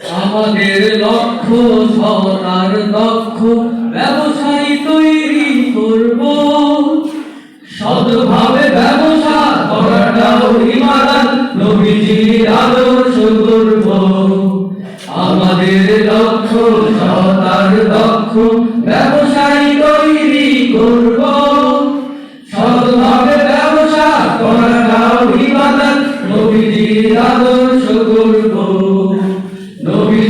আমাদের লক্ষ্য সরকার দক্ষ ব্যবসায়ী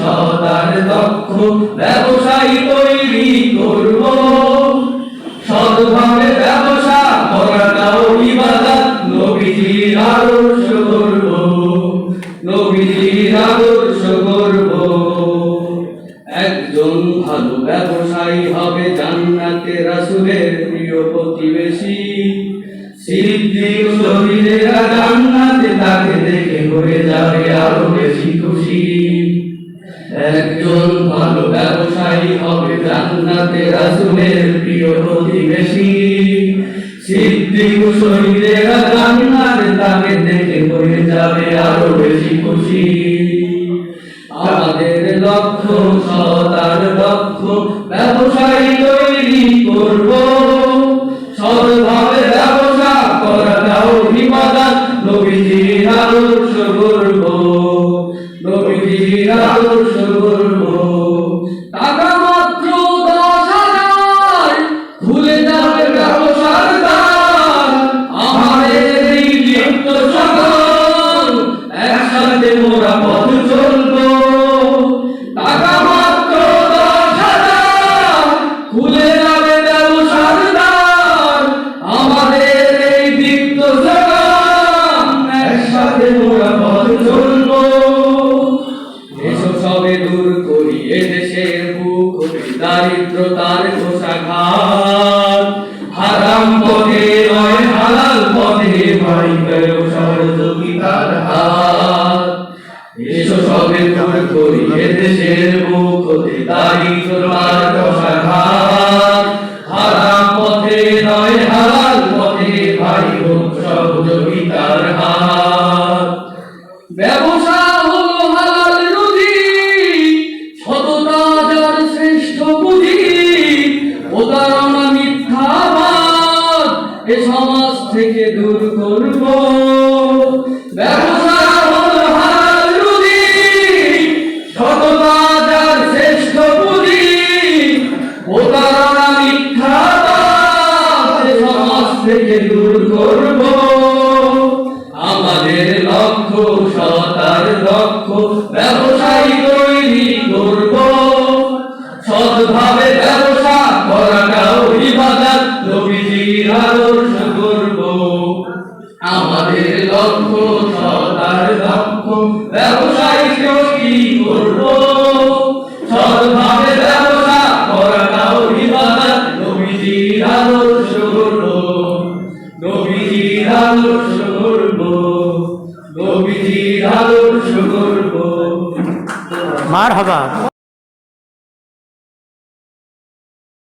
সদার দক্ষ, ব্যবসায়ী তৈরি করব। সৎভাবে ব্যবসা করাটাও ইবাদত, নবীজির আদর্শ করব। নবীজির আদর্শ করব। একজন ভালো ব্যবসায়ী হবে জান্নাতে রাসূলের প্রিয় প্রতিবেশী। সিদ্দিক শহীদেরা জান্নাতে তাকে দেখে হয়ে যাবে আরও বেশি খুশি। একজন ভালো ব্যবসায়ী হবে জান্নাতে রাসূলের প্রিয় প্রতিবেশী। সিদ্দিক শহীদেরা জান্নাতে তাকে দেখে হয়ে যাবে আরও বেশি খুশি। আমাদের লক্ষ্য সতার লক্ষ্য ব্যবসায়ী একসাথে মোরা পথ চলবো। এসব সবে দূর করি এদেশের বুক হতে দারিদ্রতার ঘোষাঘাত হারাম পথে নয়, হালাল পথে ভাই ব্যবসার যোগিতার হাত। এসব সবে দূর করি এদেশের বুক হতে দারিদ্রতার ঘোষাঘাত হারাম পথে নয়, হালাল পথে ভাই হোক সহযোগিতার হাত। ব্যবসা হলো হালাল রুজি, সততা যার শ্রেষ্ঠ পুঁজি প্রতারণা মিথ্যাবাদ এ সমাজ থেকে দূর করব। ব্যবসা হলো হালাল রুজি, সততা শ্রেষ্ঠ পুঁজি প্রতারণা মিথ্যাবাদ এ সমাজ থেকে দূর করব। লক্ষ্য সতার লক্ষ্য ব্যবসায়ী তৈরি করব। সৎভাবে ব্যবসা করাটাও ইবাদত, নবীজির আদর্শ করব। আমাদের লক্ষ্য সতার লক্ষ্য ব্যবসায়ী তৈরি করব। সৎভাবে ব্যবসা করাটাও ইবাদত, নবীজির আদর্শ করব। নবীজির আদর্শ মার হবা।